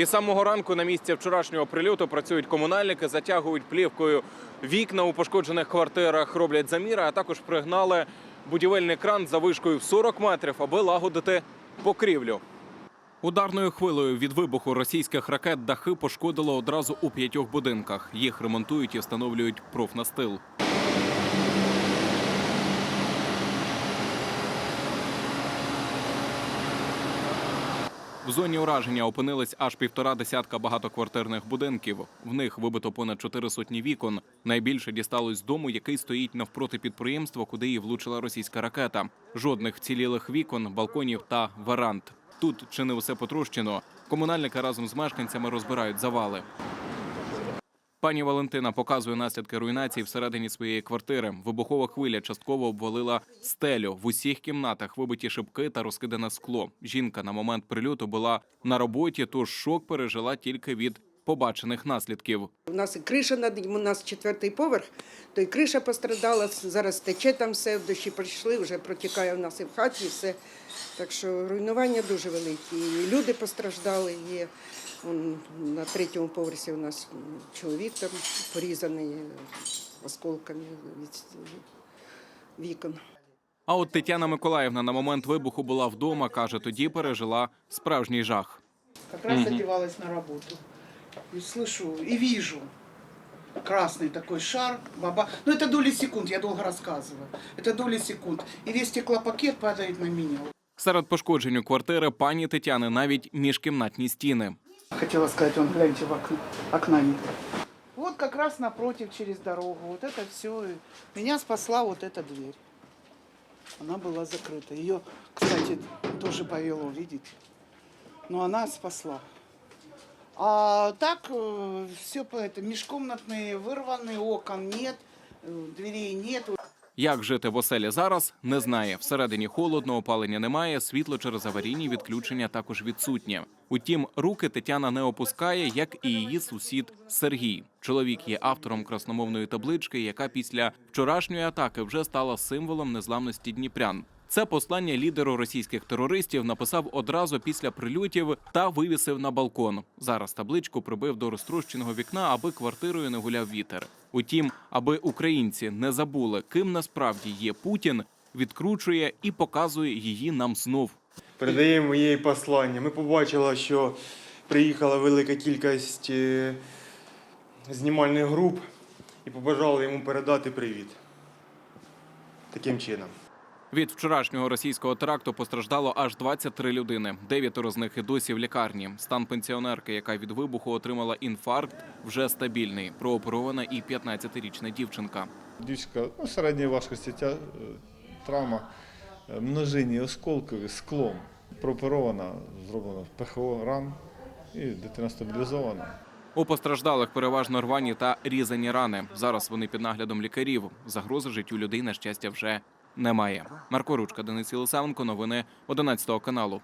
І самого ранку на місці вчорашнього прильоту працюють комунальники, затягують плівкою вікна у пошкоджених квартирах, роблять заміри, а також пригнали будівельний кран за вишкою в 40 метрів, аби лагодити покрівлю. Ударною хвилею від вибуху російських ракет дахи пошкодило одразу у п'ятьох будинках. Їх ремонтують і встановлюють профнастил. В зоні ураження опинились аж півтора десятка багатоквартирних будинків. В них вибито понад чотири сотні вікон. Найбільше дісталось дому, який стоїть навпроти підприємства, куди її влучила російська ракета. Жодних вцілілих вікон, балконів та веранд. Тут чи не усе потрощено. Комунальники разом з мешканцями розбирають завали. Пані Валентина показує наслідки руйнації всередині своєї квартири. Вибухова хвиля частково обвалила стелю. В усіх кімнатах вибиті шибки та розкидане скло. Жінка на момент прильоту була на роботі, тож шок пережила тільки від побачених наслідків. У нас і криша над ним, у нас четвертий поверх, то і криша пострадала, зараз тече там все, дощі прийшли, вже протікає у нас і в хаті, і все. Так що руйнування дуже великі. І люди постраждали, є он, на третьому поверсі у нас чоловік там порізаний осколками від вікон. А от Тетяна Миколаївна на момент вибуху була вдома. каже, тоді пережила справжній жах. Как раз одевалась на работу И слышу, и вижу красный такой шар, баба. Ну это доли секунд, я долго рассказываю. Это доли секунд. И весь стеклопакет падает на меня. Серед пошкоджень у квартири пані Тетяни навіть міжкімнатні стіни. Хотела сказать, вон, гляньте в окно. Окна нет. Вот как раз напротив, через дорогу. Вот это все. Меня спасла вот эта дверь. Она была закрыта. Ее, кстати, тоже повело, видите? Но она спасла. А так все по это межкомнатные вырваны, окон нет, э, дверей нет. Як жити в оселі зараз, не знає. Всередині холодно, опалення немає, світло через аварійні відключення також відсутнє. Утім, руки Тетяна не опускає, як і її сусід Сергій. Чоловік є автором красномовної таблички, яка після вчорашньої атаки вже стала символом незламності дніпрян. Це послання лідеру російських терористів написав одразу після прильотів та вивісив на балкон. Зараз табличку прибив до розтрощеного вікна, аби квартирою не гуляв вітер. Утім, аби українці не забули, ким насправді є Путін, відкручує і показує її нам знов. Передаємо їй послання. Ми побачили, що приїхала велика кількість е, знімальних груп і побажали йому передати привіт. Таким чином. Від вчорашнього російського теракту постраждало аж 23 людини. Дев'ятеро з них і досі в лікарні. Стан пенсіонерки, яка від вибуху отримала інфаркт, вже стабільний. Прооперована і 15-річна дівчинка. Дівчинка ну, середньої важкості тя, е, травма, е, множинні осколкові склом. Прооперована, зроблено ПХО ран і дитина стабілізована. У постраждалих переважно рвані та різані рани. Зараз вони під наглядом лікарів. Загрози життю людей, на щастя, вже немає. Марко Ручка, Денис Єлисавенко, новини 11 каналу.